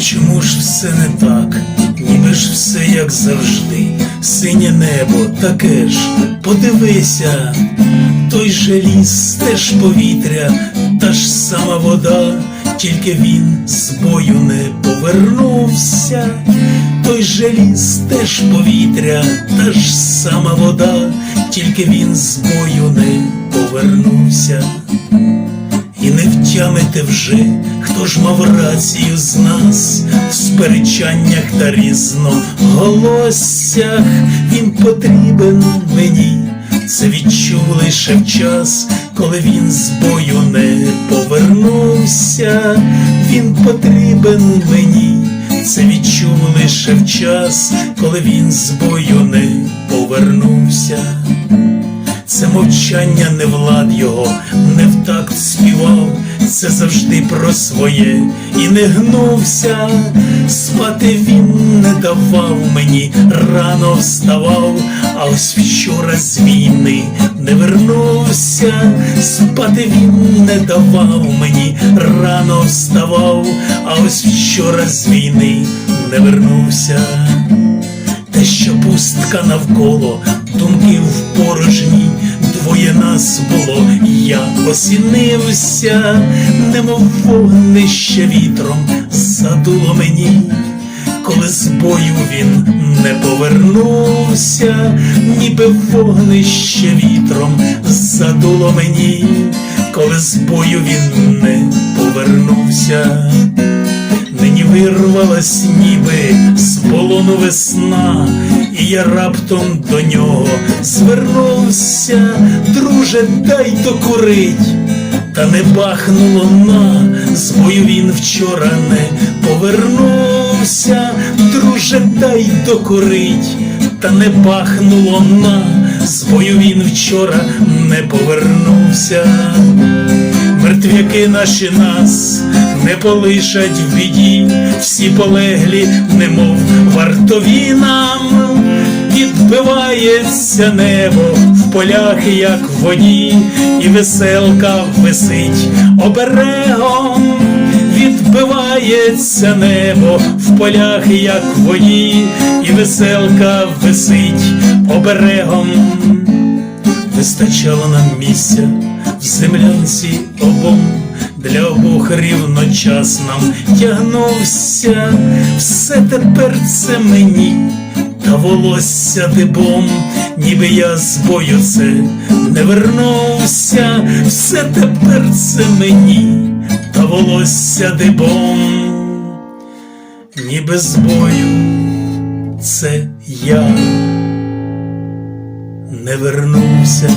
все не так, ніби ж все як завжди, синє небо таке ж, подивися, той же ліс, те ж повітря, та ж сама вода, тільки він з бою не повернувся, той же ліс, те ж повітря, та ж сама вода, тільки він з бою не повернувся. І не втямите вже, хто ж мав рацію з нас в сперечаннях та різноголоссях він потрібен мені. Це відчув лише в час, коли він з бою не повернувся. Він потрібен мені. Це відчув лише в час, коли він з бою не повернувся. Це мовчання не влад його, такт співав, це завжди про своє. І не гнувся. Спати він не давав. Мені, рано вставав, а ось вчора з війни не вернувся. Спати він не давав. Мені, рано вставав, а ось вчора з війни не вернувся. Те, що пустка навколо, думки в порожні, двоє нас було, я осінився, немов вогнище вітром задуло мені, коли з бою він не повернувся, ніби вогнище вітром задуло мені, коли з бою він не повернувся. Нині вирвалась ніби з полону весна, і я раптом до нього звернувся, друже, дай докурить, та не бахнуло на, з бою він вчора не повернувся, друже, дай докурить, та не бахнуло на, з бою він вчора не повернувся. Мертвяки наші нас не полишать в біді, всі полеглі, немов вартові нам, відбивається небо в полях, як в воді, і веселка висить оберегом, відбивається небо в полях, як в воді, і веселка висить оберегом вистачало нам місця в землянці обом, для обох рівночас нам тягнувся, все тепер це мені, та волосся дибом, ніби я з бою це не вернувся, все тепер це мені, та волосся дибом, ніби з бою це я не вернувся.